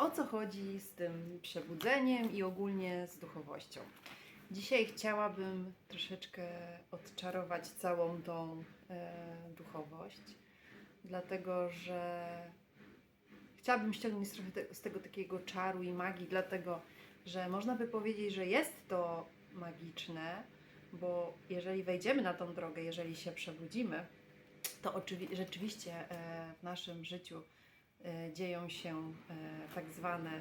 o co chodzi z tym przebudzeniem i ogólnie z duchowością. Dzisiaj chciałabym troszeczkę odczarować całą tą e, duchowość, dlatego że chciałabym ściągnąć trochę te, z tego takiego czaru i magii, dlatego że można by powiedzieć, że jest to magiczne, bo jeżeli wejdziemy na tą drogę, jeżeli się przebudzimy, to oczywi- rzeczywiście e, w naszym życiu dzieją się e, tak zwane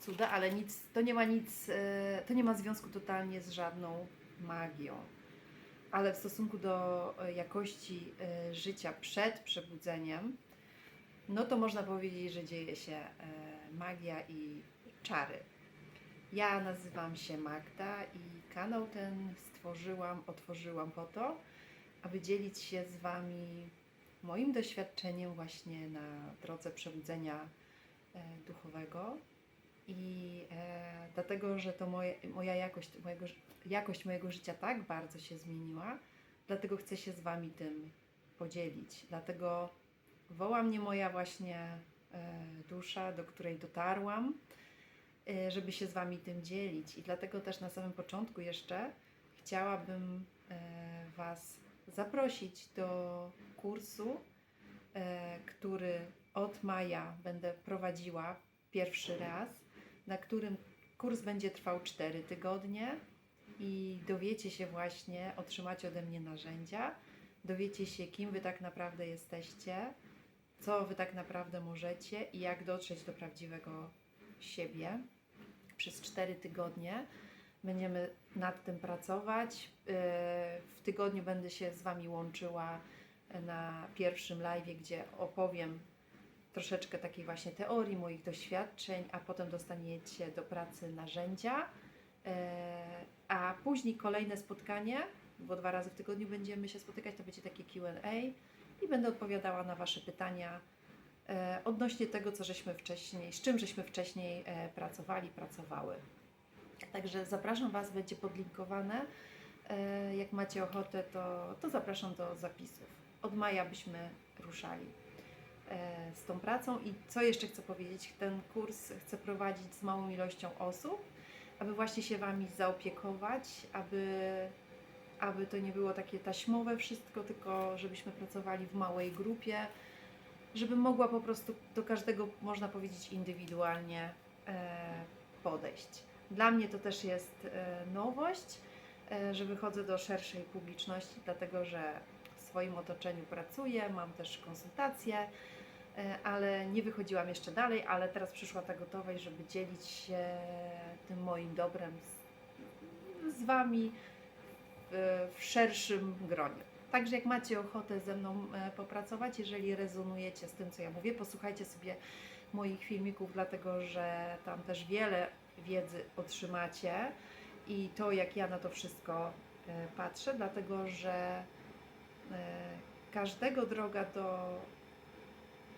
cuda, ale nic, to nie ma nic, e, to nie ma związku totalnie z żadną magią. Ale w stosunku do e, jakości e, życia przed przebudzeniem, no to można powiedzieć, że dzieje się e, magia i czary. Ja nazywam się Magda i kanał ten stworzyłam, otworzyłam po to, aby dzielić się z Wami moim doświadczeniem właśnie na drodze przebudzenia e, duchowego. I e, dlatego, że to moje, moja jakość mojego, jakość mojego życia tak bardzo się zmieniła, dlatego chcę się z Wami tym podzielić. Dlatego woła mnie moja właśnie e, dusza, do której dotarłam, e, żeby się z Wami tym dzielić. I dlatego też na samym początku jeszcze chciałabym e, Was zaprosić do kursu, e, który od maja będę prowadziła pierwszy raz, na którym kurs będzie trwał 4 tygodnie i dowiecie się właśnie, otrzymacie ode mnie narzędzia, dowiecie się, kim Wy tak naprawdę jesteście, co Wy tak naprawdę możecie i jak dotrzeć do prawdziwego siebie. Przez 4 tygodnie będziemy nad tym pracować. Yy, W tygodniu będę się z Wami łączyła na pierwszym live, gdzie opowiem troszeczkę takiej właśnie teorii, moich doświadczeń, a potem dostaniecie do pracy narzędzia. Yy, A później kolejne spotkanie, bo dwa razy w tygodniu będziemy się spotykać, to będzie takie QA i będę odpowiadała na Wasze pytania e, odnośnie tego, co żeśmy wcześniej, z czym żeśmy wcześniej e, pracowali, pracowały. Także zapraszam Was, będzie podlinkowane. E, Jak macie ochotę, to, to zapraszam do zapisów. Od maja byśmy ruszali e, z tą pracą. I co jeszcze chcę powiedzieć? Ten kurs chcę prowadzić z małą ilością osób, aby właśnie się Wami zaopiekować, aby, aby to nie było takie taśmowe wszystko, tylko żebyśmy pracowali w małej grupie, żebym mogła po prostu do każdego, można powiedzieć, indywidualnie e, podejść. Dla mnie to też jest e, nowość, e, że wychodzę do szerszej publiczności, dlatego że w swoim otoczeniu pracuję, mam też konsultacje, e, ale nie wychodziłam jeszcze dalej, ale teraz przyszła ta gotowość, żeby dzielić się tym moim dobrem z, z Wami w, szerszym gronie. Także jak macie ochotę ze mną popracować, jeżeli rezonujecie z tym, co ja mówię, posłuchajcie sobie moich filmików, dlatego że tam też wiele wiedzy otrzymacie i to, jak ja na to wszystko e, patrzę, dlatego że e, każdego droga do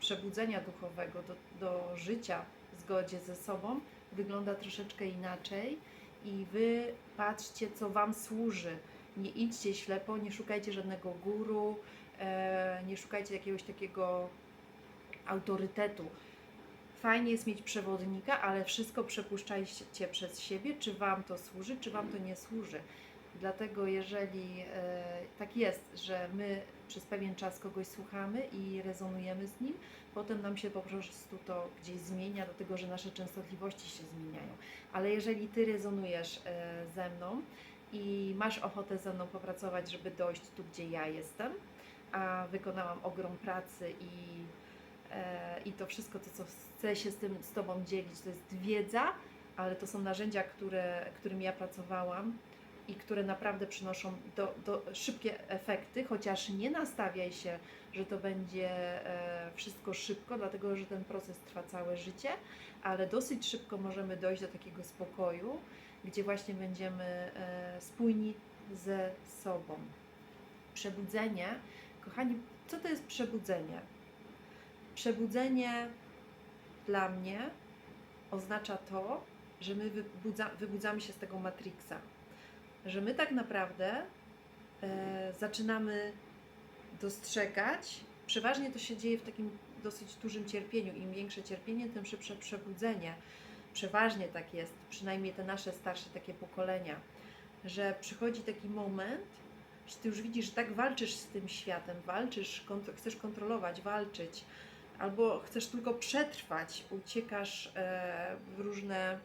przebudzenia duchowego, do, do życia w zgodzie ze sobą wygląda troszeczkę inaczej i wy patrzcie, co wam służy. Nie idźcie ślepo, nie szukajcie żadnego guru, e, nie szukajcie jakiegoś takiego autorytetu. Fajnie jest mieć przewodnika, ale wszystko przepuszczajcie przez siebie, czy Wam to służy, czy Wam to nie służy. Dlatego jeżeli e, tak jest, że my przez pewien czas kogoś słuchamy i rezonujemy z nim, potem nam się po prostu to gdzieś zmienia, dlatego że nasze częstotliwości się zmieniają. Ale jeżeli Ty rezonujesz e, ze mną i masz ochotę ze mną popracować, żeby dojść tu, gdzie ja jestem, a wykonałam ogrom pracy i i to wszystko, to co chcę się z tym z Tobą dzielić, to jest wiedza, ale to są narzędzia, które, którymi ja pracowałam i które naprawdę przynoszą do, do szybkie efekty, chociaż nie nastawiaj się, że to będzie e, wszystko szybko, dlatego że ten proces trwa całe życie, ale dosyć szybko możemy dojść do takiego spokoju, gdzie właśnie będziemy e, spójni ze sobą. Przebudzenie, kochani, co to jest przebudzenie? Przebudzenie dla mnie oznacza to, że my wybudza, wybudzamy się z tego Matrixa. Że my tak naprawdę e, zaczynamy dostrzegać, przeważnie to się dzieje w takim dosyć dużym cierpieniu. Im większe cierpienie, tym szybsze przebudzenie. Przeważnie tak jest, przynajmniej te nasze starsze takie pokolenia, że przychodzi taki moment, że ty już widzisz, że tak walczysz z tym światem, walczysz, kont- chcesz kontrolować, walczyć, albo chcesz tylko przetrwać, uciekasz e, w różne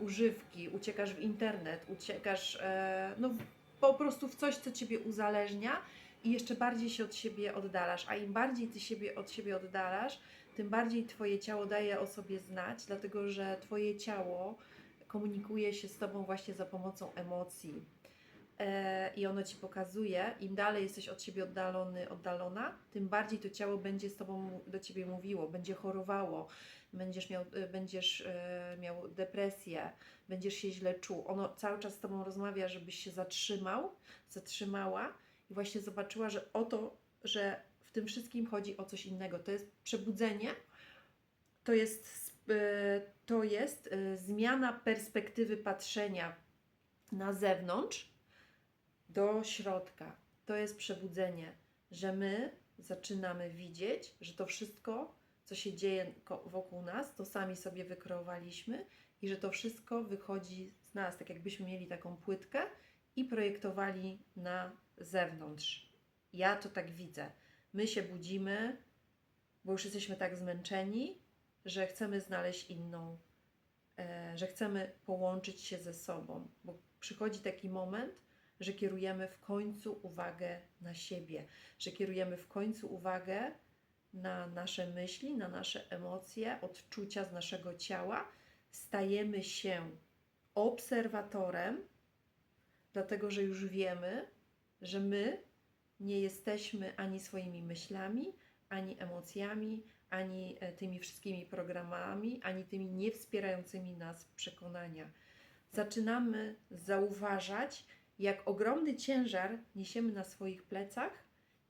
używki, uciekasz w internet, uciekasz e, no, po prostu w coś, co ciebie uzależnia i jeszcze bardziej się od siebie oddalasz. A im bardziej ty siebie od siebie oddalasz, tym bardziej twoje ciało daje o sobie znać, dlatego że twoje ciało komunikuje się z tobą właśnie za pomocą emocji. E, I ono ci pokazuje, im dalej jesteś od siebie oddalony, oddalona, tym bardziej to ciało będzie z tobą do ciebie mówiło, będzie chorowało, będziesz miał, e, będziesz e, miał depresję, będziesz się źle czuł. Ono cały czas z tobą rozmawia, żebyś się zatrzymał, zatrzymała i właśnie zobaczyła, że o to, że w tym wszystkim chodzi o coś innego. To jest przebudzenie, to jest, to jest zmiana perspektywy patrzenia na zewnątrz do środka. To jest przebudzenie, że my zaczynamy widzieć, że to wszystko, co się dzieje wokół nas, to sami sobie wykreowaliśmy i że to wszystko wychodzi z nas, tak jakbyśmy mieli taką płytkę i projektowali na zewnątrz. Ja to tak widzę. My się budzimy, bo już jesteśmy tak zmęczeni, że chcemy znaleźć inną, e, że chcemy połączyć się ze sobą, bo przychodzi taki moment, że kierujemy w końcu uwagę na siebie, że kierujemy w końcu uwagę na nasze myśli, na nasze emocje, odczucia z naszego ciała, stajemy się obserwatorem, dlatego że już wiemy, że my nie jesteśmy ani swoimi myślami, ani emocjami, ani e, tymi wszystkimi programami, ani tymi niewspierającymi nas przekonania. Zaczynamy zauważać, jak ogromny ciężar niesiemy na swoich plecach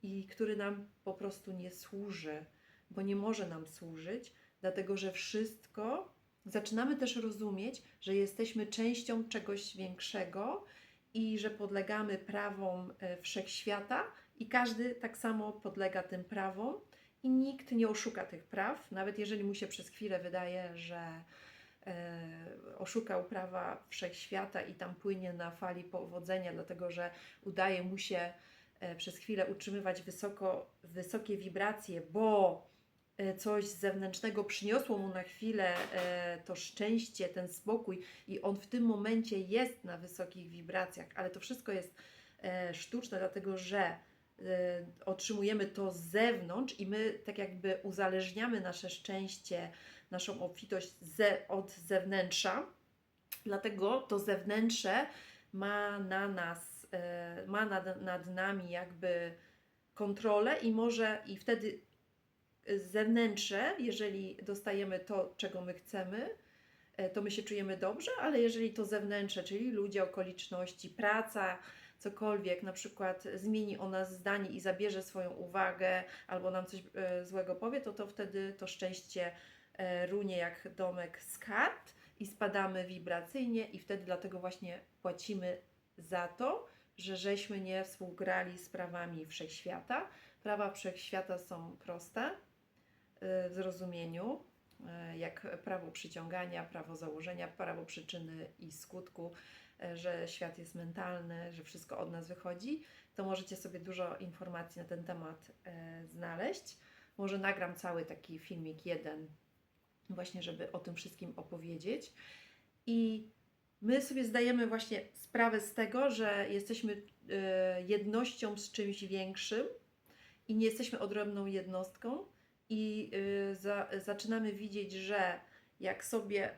i który nam po prostu nie służy, bo nie może nam służyć, dlatego że wszystko zaczynamy też rozumieć, że jesteśmy częścią czegoś większego i że podlegamy prawom e, wszechświata i każdy tak samo podlega tym prawom i nikt nie oszuka tych praw, nawet jeżeli mu się przez chwilę wydaje, że oszukał prawa wszechświata i tam płynie na fali powodzenia, dlatego że udaje mu się e, przez chwilę utrzymywać wysoko, wysokie wibracje, bo e, coś z zewnętrznego przyniosło mu na chwilę e, to szczęście, ten spokój i on w tym momencie jest na wysokich wibracjach, ale to wszystko jest e, sztuczne, dlatego że e, otrzymujemy to z zewnątrz i my tak jakby uzależniamy nasze szczęście, naszą obfitość ze, od zewnętrza. Dlatego to zewnętrze ma na nas, e, ma nad, nad nami jakby kontrolę i może i wtedy zewnętrze, jeżeli dostajemy to, czego my chcemy, e, to my się czujemy dobrze, ale jeżeli to zewnętrzne, czyli ludzie, okoliczności, praca, cokolwiek, na przykład zmieni o nas zdanie i zabierze swoją uwagę, albo nam coś e, złego powie, to to wtedy to szczęście e, runie jak domek z kart i spadamy wibracyjnie i wtedy dlatego właśnie płacimy za to, że żeśmy nie współgrali z prawami wszechświata. Prawa wszechświata są proste y, w zrozumieniu, jak prawo przyciągania, prawo założenia, prawo przyczyny i skutku, że świat jest mentalny, że wszystko od nas wychodzi, to możecie sobie dużo informacji na ten temat y, znaleźć. Może nagram cały taki filmik jeden, właśnie, żeby o tym wszystkim opowiedzieć. I my sobie zdajemy właśnie sprawę z tego, że jesteśmy y, jednością z czymś większym i nie jesteśmy odrębną jednostką i za, zaczynamy widzieć, że jak sobie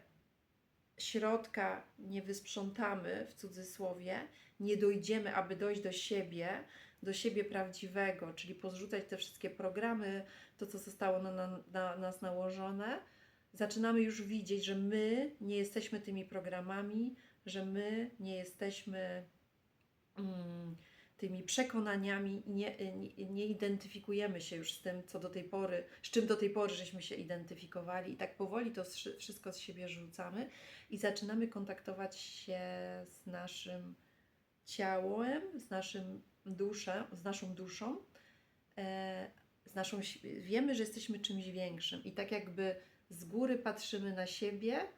środka nie wysprzątamy, w cudzysłowie, nie dojdziemy, aby dojść do siebie, do siebie prawdziwego, czyli pozrzucać te wszystkie programy, to co zostało na, na, na nas nałożone, zaczynamy już widzieć, że my nie jesteśmy tymi programami, że my nie jesteśmy mm, tymi przekonaniami, nie, nie, nie identyfikujemy się już z tym, co do tej pory, z czym do tej pory żeśmy się identyfikowali. I tak powoli to wszy- wszystko z siebie rzucamy i zaczynamy kontaktować się z naszym ciałem, z naszym duszę, z naszą duszą, e, z naszą, wiemy, że jesteśmy czymś większym. I tak jakby z góry patrzymy na siebie,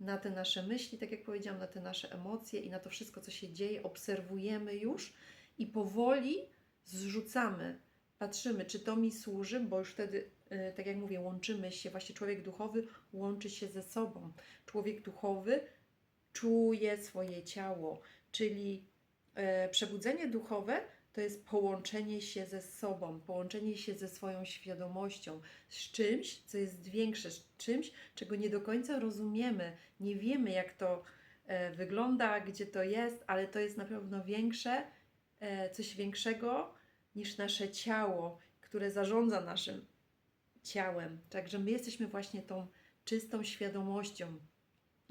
na te nasze myśli, tak jak powiedziałam, na te nasze emocje i na to wszystko, co się dzieje, obserwujemy już i powoli zrzucamy, patrzymy, czy to mi służy, bo już wtedy, e, tak jak mówię, łączymy się, właśnie człowiek duchowy łączy się ze sobą. Człowiek duchowy czuje swoje ciało, czyli e, przebudzenie duchowe to jest połączenie się ze sobą, połączenie się ze swoją świadomością, z czymś, co jest większe, z czymś, czego nie do końca rozumiemy, nie wiemy, jak to e, wygląda, gdzie to jest, ale to jest na pewno większe, coś większego niż nasze ciało, które zarządza naszym ciałem. Także my jesteśmy właśnie tą czystą świadomością.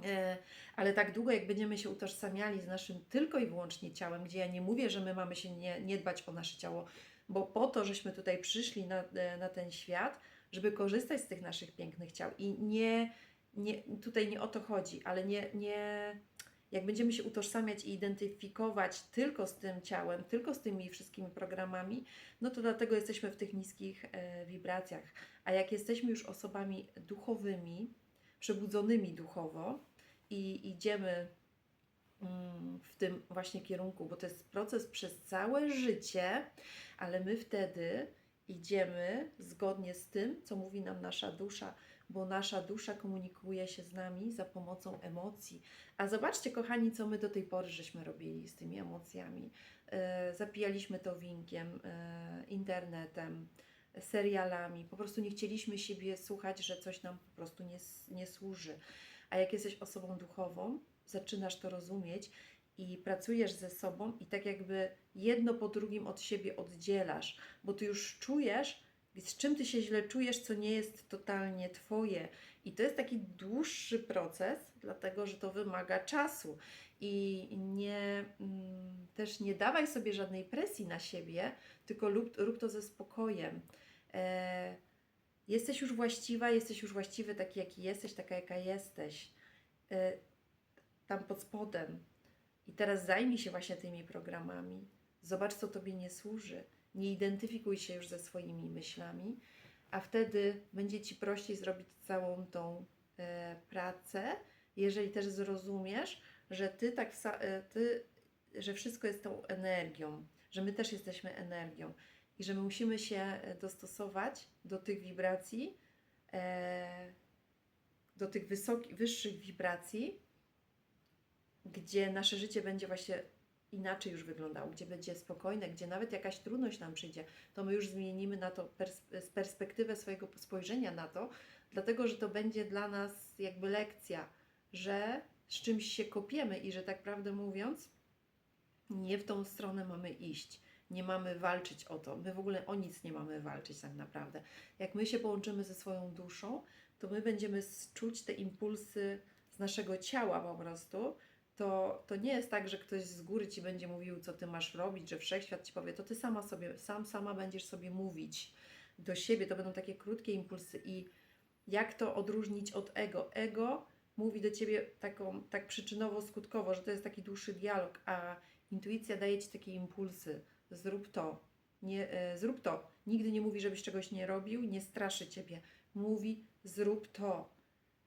E, Ale tak długo, jak będziemy się utożsamiali z naszym tylko i wyłącznie ciałem, gdzie ja nie mówię, że my mamy się nie, nie dbać o nasze ciało, bo po to, żeśmy tutaj przyszli na, e, na ten świat, żeby korzystać z tych naszych pięknych ciał. I nie, nie, tutaj nie o to chodzi, ale nie, nie, jak będziemy się utożsamiać i identyfikować tylko z tym ciałem, tylko z tymi wszystkimi programami, no to dlatego jesteśmy w tych niskich e, wibracjach. A jak jesteśmy już osobami duchowymi, przebudzonymi duchowo i idziemy mm, w tym właśnie kierunku, bo to jest proces przez całe życie, ale my wtedy idziemy zgodnie z tym, co mówi nam nasza dusza, bo nasza dusza komunikuje się z nami za pomocą emocji. A zobaczcie, kochani, co my do tej pory żeśmy robili z tymi emocjami. E, zapijaliśmy to winkiem, e, internetem, serialami. Po prostu nie chcieliśmy siebie słuchać, że coś nam po prostu nie, nie służy. A jak jesteś osobą duchową, zaczynasz to rozumieć i pracujesz ze sobą i tak jakby jedno po drugim od siebie oddzielasz, bo ty już czujesz, z czym ty się źle czujesz, co nie jest totalnie twoje. I to jest taki dłuższy proces, dlatego że to wymaga czasu. I nie, mm, też nie dawaj sobie żadnej presji na siebie, tylko rób, rób to ze spokojem. E, jesteś już właściwa, jesteś już właściwy taki, jaki jesteś, taka, jaka jesteś. E, tam pod spodem. I teraz zajmij się właśnie tymi programami. Zobacz, co tobie nie służy. Nie identyfikuj się już ze swoimi myślami, a wtedy będzie ci prościej zrobić całą tą e, pracę, jeżeli też zrozumiesz, że ty tak, e, ty, że wszystko jest tą energią, że my też jesteśmy energią i że my musimy się e, dostosować do tych wibracji, e, do tych wysoki, wyższych wibracji, gdzie nasze życie będzie właśnie inaczej już wyglądało, gdzie będzie spokojne, gdzie nawet jakaś trudność nam przyjdzie, to my już zmienimy na to pers- perspektywę swojego spojrzenia na to, dlatego że to będzie dla nas jakby lekcja, że z czymś się kopiemy i że tak prawdę mówiąc, nie w tą stronę mamy iść. Nie mamy walczyć o to. My w ogóle o nic nie mamy walczyć tak naprawdę. Jak my się połączymy ze swoją duszą, to my będziemy czuć te impulsy z naszego ciała po prostu. To, to nie jest tak, że ktoś z góry ci będzie mówił, co ty masz robić, że wszechświat ci powie, to ty sama sobie, sam, sama będziesz sobie mówić do siebie. To będą takie krótkie impulsy i jak to odróżnić od ego? Ego mówi do ciebie taką, tak przyczynowo-skutkowo, że to jest taki dłuższy dialog, a intuicja daje ci takie impulsy. Zrób to, nie, e, zrób to. Nigdy nie mówi, żebyś czegoś nie robił, nie straszy ciebie. Mówi, zrób to.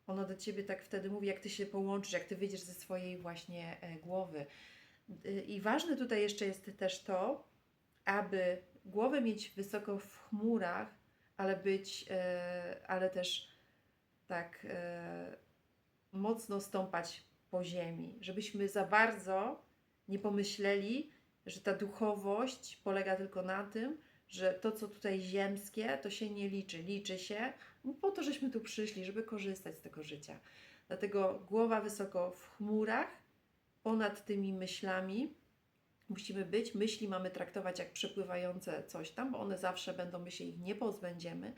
Ono do ciebie tak wtedy mówi, jak ty się połączysz, jak ty wyjdziesz ze swojej właśnie e, głowy. Y, I ważne tutaj jeszcze jest też to, aby głowę mieć wysoko w chmurach, ale być, e, ale też tak e, mocno stąpać po ziemi, żebyśmy za bardzo nie pomyśleli, że ta duchowość polega tylko na tym, że to, co tutaj ziemskie, to się nie liczy. Liczy się no, po to, żeśmy tu przyszli, żeby korzystać z tego życia. Dlatego głowa wysoko w chmurach, ponad tymi myślami musimy być. Myśli mamy traktować jak przepływające coś tam, bo one zawsze będą, my się ich nie pozbędziemy,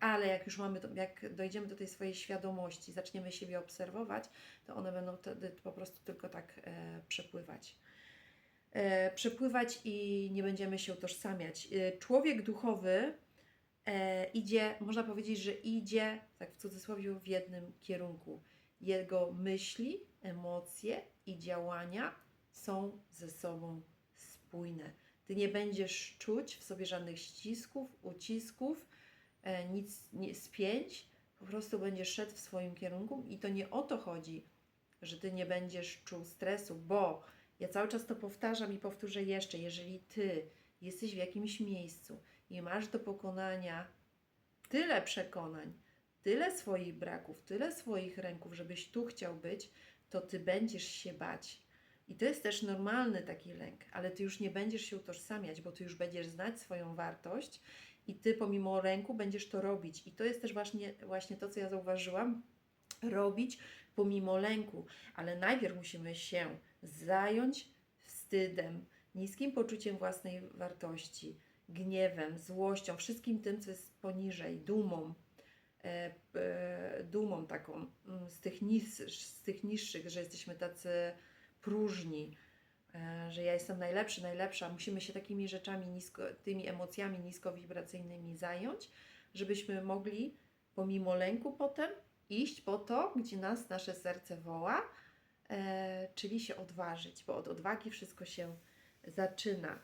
ale jak już mamy, jak dojdziemy do tej swojej świadomości, zaczniemy siebie obserwować, to one będą wtedy po prostu tylko tak e, przepływać. E, przepływać i nie będziemy się utożsamiać. E, człowiek duchowy e, idzie, można powiedzieć, że idzie, tak w cudzysłowie, w jednym kierunku. Jego myśli, emocje i działania są ze sobą spójne. Ty nie będziesz czuć w sobie żadnych ścisków, ucisków, nic nie spięć. Po prostu będziesz szedł w swoim kierunku i to nie o to chodzi, że ty nie będziesz czuł stresu, bo ja cały czas to powtarzam i powtórzę jeszcze, jeżeli ty jesteś w jakimś miejscu i masz do pokonania tyle przekonań, tyle swoich braków, tyle swoich ręków, żebyś tu chciał być, to ty będziesz się bać. I to jest też normalny taki lęk, ale ty już nie będziesz się utożsamiać, bo ty już będziesz znać swoją wartość i ty pomimo lęku będziesz to robić. I to jest też właśnie, właśnie to, co ja zauważyłam, robić pomimo lęku, ale najpierw musimy się zająć wstydem, niskim poczuciem własnej wartości, gniewem, złością, wszystkim tym, co jest poniżej, dumą, e, e, dumą taką mm, z tych, nis, z tych niższych, że jesteśmy tacy próżni, e, że ja jestem najlepszy, najlepsza. Musimy się takimi rzeczami, nisko, tymi emocjami niskowibracyjnymi zająć, żebyśmy mogli pomimo lęku potem iść po to, gdzie nas nasze serce woła, czyli się odważyć, bo od odwagi wszystko się zaczyna.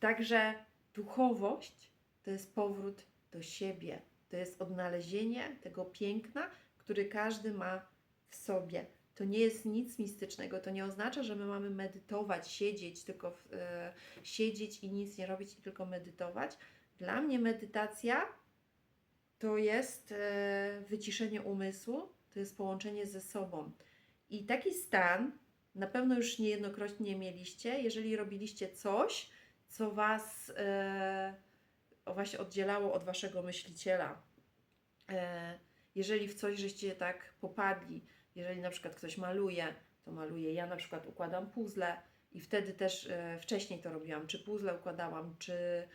Także duchowość to jest powrót do siebie, to jest odnalezienie tego piękna, który każdy ma w sobie. To nie jest nic mistycznego, to nie oznacza, że my mamy medytować, siedzieć, tylko w, e, siedzieć i nic nie robić i tylko medytować. Dla mnie medytacja to jest e, wyciszenie umysłu, to jest połączenie ze sobą. I taki stan na pewno już niejednokrotnie mieliście, jeżeli robiliście coś, co Was e, właśnie oddzielało od Waszego myśliciela. E, jeżeli w coś żeście tak popadli, jeżeli na przykład ktoś maluje, to maluje. Ja na przykład układam puzzle i wtedy też e, wcześniej to robiłam. Czy puzzle układałam, czy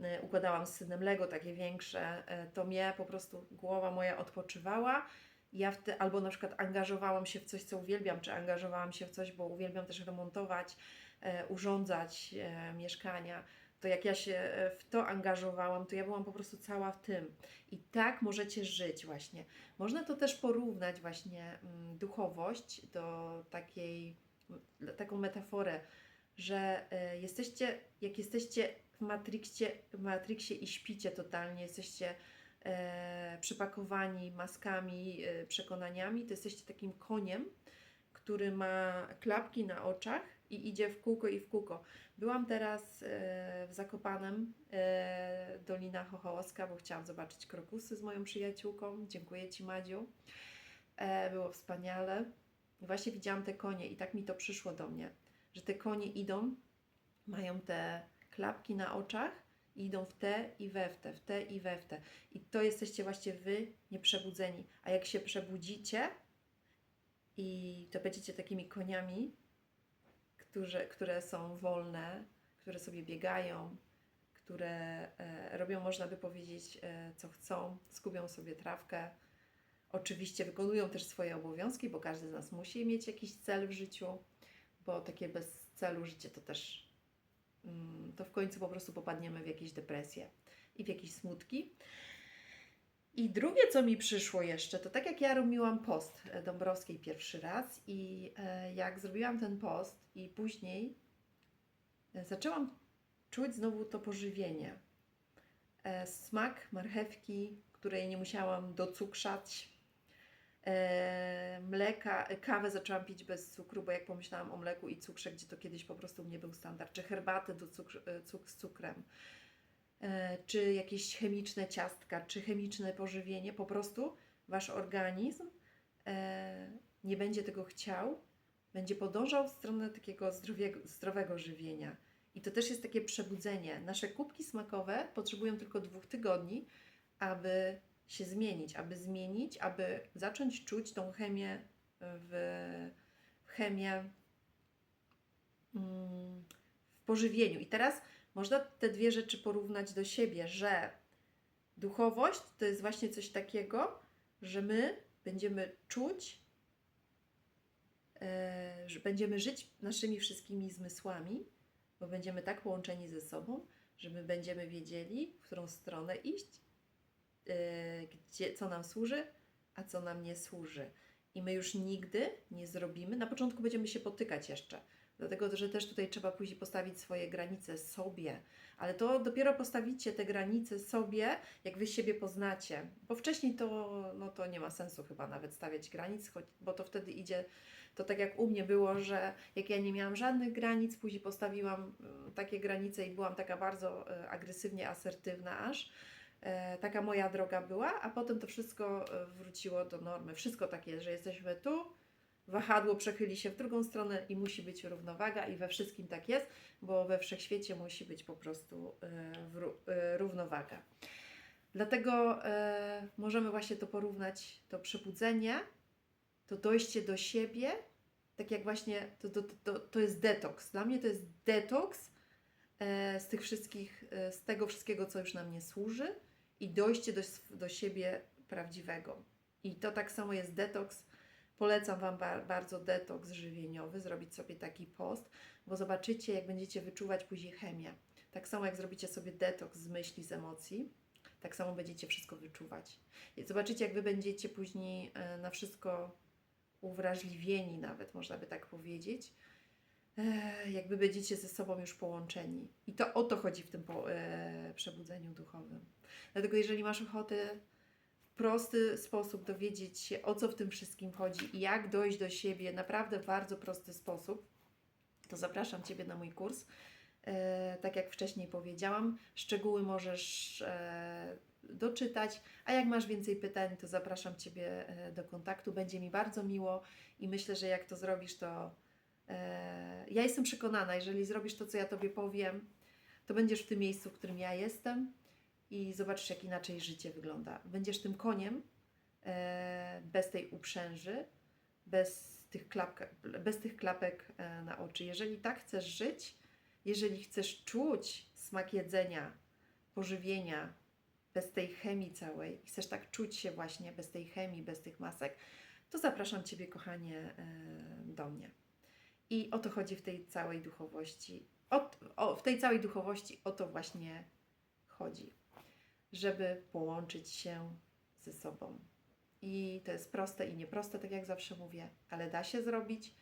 e, układałam z synem Lego takie większe, e, to mnie po prostu głowa moja odpoczywała. Ja wtedy, albo na przykład angażowałam się w coś, co uwielbiam, czy angażowałam się w coś, bo uwielbiam też remontować, e, urządzać e, mieszkania. To jak ja się e, w to angażowałam, to ja byłam po prostu cała w tym. I tak możecie żyć właśnie. Można to też porównać właśnie mm, duchowość do takiej, m, taką metaforę, że e, jesteście, jak jesteście w Matrixie, w Matrixie i śpicie totalnie, jesteście e, przypakowani maskami, e, przekonaniami, to jesteście takim koniem, który ma klapki na oczach i idzie w kółko i w kółko. Byłam teraz e, w Zakopanem, Dolina Chochołowska, bo chciałam zobaczyć krokusy z moją przyjaciółką. Dziękuję Ci, Madziu. Było wspaniale. Właśnie widziałam te konie i tak mi to przyszło do mnie, że te konie idą, mają te klapki na oczach i idą w te i we w te, w te i we w te. I to jesteście właśnie Wy nieprzebudzeni. A jak się przebudzicie i to będziecie takimi koniami, którzy, które są wolne, które sobie biegają, które e, robią, można by powiedzieć, e, co chcą, skubią sobie trawkę. Oczywiście wykonują też swoje obowiązki, bo każdy z nas musi mieć jakiś cel w życiu, bo takie bez celu życie to też, to w końcu po prostu popadniemy w jakieś depresje i w jakieś smutki. I drugie, co mi przyszło jeszcze, to tak jak ja robiłam post e, Dąbrowskiej pierwszy raz i e, jak zrobiłam ten post i później e, zaczęłam czuć znowu to pożywienie. Smak marchewki, której nie musiałam docukrzać. E, mleka, kawę zaczęłam pić bez cukru, bo jak pomyślałam o mleku i cukrze, gdzie to kiedyś po prostu nie był standard, czy herbatę do cukr, e, cuk, z cukrem e, czy jakieś chemiczne ciastka, czy chemiczne pożywienie, po prostu wasz organizm nie będzie tego chciał, będzie podążał w stronę takiego zdrowego żywienia. I to też jest takie przebudzenie. Nasze kubki smakowe potrzebują tylko dwóch tygodni, aby się zmienić, aby zmienić, aby zacząć czuć tą chemię w, w chemię mm, w pożywieniu. I teraz można te dwie rzeczy porównać do siebie, że duchowość to jest właśnie coś takiego, że my będziemy czuć, e, że będziemy żyć naszymi wszystkimi zmysłami, bo będziemy tak połączeni ze sobą, że my będziemy wiedzieli, w którą stronę iść, gdzie, co nam służy, a co nam nie służy. I my już nigdy nie zrobimy, na początku będziemy się potykać jeszcze, Dlatego, że też tutaj trzeba później postawić swoje granice sobie. Ale to dopiero postawicie te granice sobie, jak wy siebie poznacie. Bo wcześniej to, no to nie ma sensu chyba nawet stawiać granic, bo to wtedy idzie, to tak jak u mnie było, że jak ja nie miałam żadnych granic, później postawiłam y, takie granice i byłam taka bardzo y, agresywnie asertywna aż. E, Taka moja droga była, a potem to wszystko e, wróciło do normy. Wszystko tak jest, że jesteśmy tu, wahadło przechyli się w drugą stronę i musi być równowaga i we wszystkim tak jest, bo we wszechświecie musi być po prostu e, równowaga. Dlatego możemy właśnie to porównać, to przebudzenie, to dojście do siebie, tak jak właśnie to, to, to, to jest detoks. Dla mnie to jest detoks z tych wszystkich, z tego wszystkiego, co już nam nie służy i dojście do, do siebie prawdziwego. I to tak samo jest detoks. Polecam Wam ba- bardzo detoks żywieniowy, zrobić sobie taki post, bo zobaczycie, jak będziecie wyczuwać później chemię. Tak samo jak zrobicie sobie detoks z myśli, z emocji, tak samo będziecie wszystko wyczuwać. I zobaczycie, jak Wy będziecie później e, na wszystko uwrażliwieni, nawet można by tak powiedzieć. Jakby będziecie ze sobą już połączeni. I to o to chodzi w tym po, e, przebudzeniu duchowym. Dlatego, jeżeli masz ochotę w prosty sposób dowiedzieć się, o co w tym wszystkim chodzi i jak dojść do siebie, naprawdę w bardzo prosty sposób, to zapraszam Ciebie na mój kurs. E, tak jak wcześniej powiedziałam, szczegóły możesz e, doczytać, a jak masz więcej pytań, to zapraszam Ciebie e, do kontaktu. Będzie mi bardzo miło i myślę, że jak to zrobisz, to ja jestem przekonana, jeżeli zrobisz to, co ja Tobie powiem, to będziesz w tym miejscu, w którym ja jestem i zobaczysz, jak inaczej życie wygląda. Będziesz tym koniem e, bez tej uprzęży, bez tych, klapka, bez tych klapek e, na oczy. Jeżeli tak chcesz żyć, jeżeli chcesz czuć smak jedzenia, pożywienia, bez tej chemii całej, chcesz tak czuć się właśnie bez tej chemii, bez tych masek, to zapraszam Ciebie, kochanie, e, do mnie. I o to chodzi w tej całej duchowości. O, o, w tej całej duchowości o to właśnie chodzi, żeby połączyć się ze sobą. I to jest proste i nieproste, tak jak zawsze mówię, ale da się zrobić.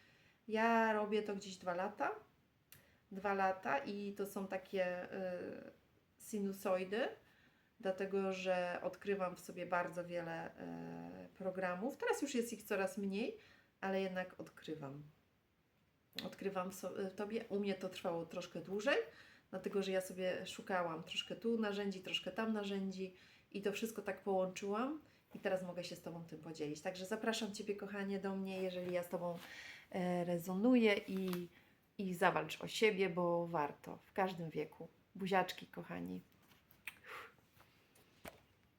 Ja robię to gdzieś dwa lata. Dwa lata i to są takie y, sinusoidy, dlatego że odkrywam w sobie bardzo wiele y, programów. Teraz już jest ich coraz mniej, ale jednak odkrywam. Odkrywam w w tobie. U mnie to trwało troszkę dłużej, dlatego że ja sobie szukałam troszkę tu narzędzi, troszkę tam narzędzi i to wszystko tak połączyłam i teraz mogę się z Tobą tym podzielić. Także zapraszam Ciebie, kochanie, do mnie, jeżeli ja z Tobą e, rezonuję i, i zawalcz o siebie, bo warto w każdym wieku. Buziaczki, kochani.